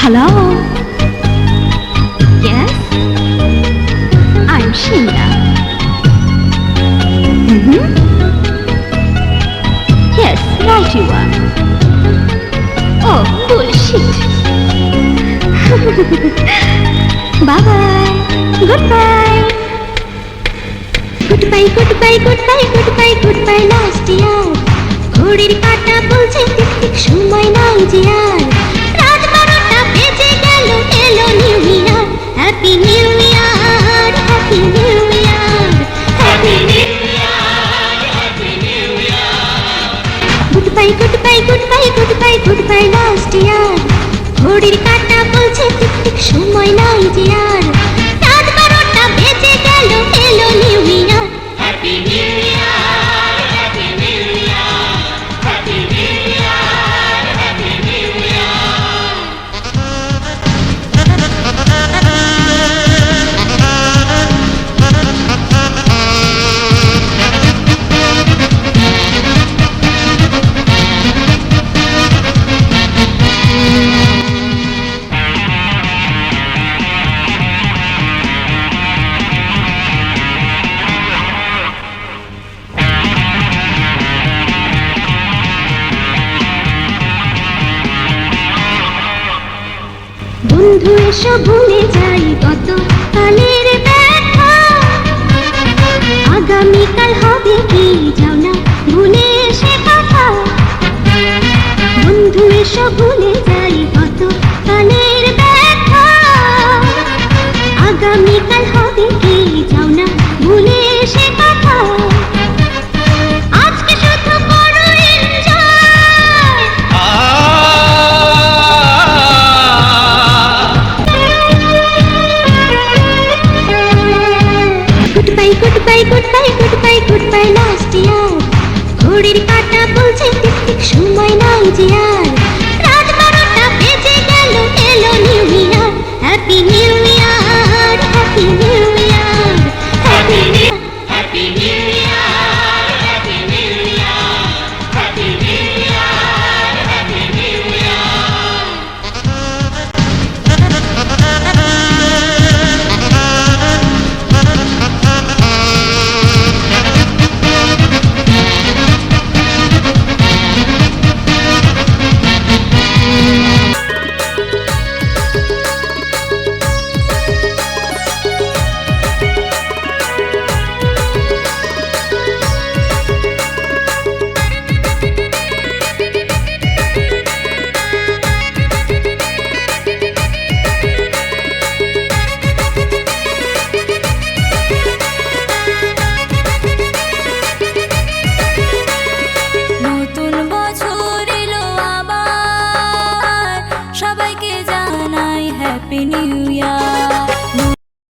Hello? Yes? I'm Sheila. Mm-hmm. Yes, right you are. Oh, bullshit. Bye-bye. Goodbye. Goodbye, goodbye, goodbye, goodbye, goodbye, last year. ঘড়ির কাঁটা বলছে tick tick সময় নাই যে আর bye good bye good bye good bye good bye last year ঘড়ির কাঁটা বলছে tick tick সময় নাই যে আর। বন্ধু এসো ভুলে যাই কত কালের ব্যথা আগামীকাল হবে কি যাও না ভুলে সে কথা। বন্ধু এসো ভুলে যাই কত কালের ব্যথা আগামীকাল হবে কি ঘড়ির কাটা বলছে সময় নাই যে আর। রাত বারোটা বেজে গেল এলো নিউনি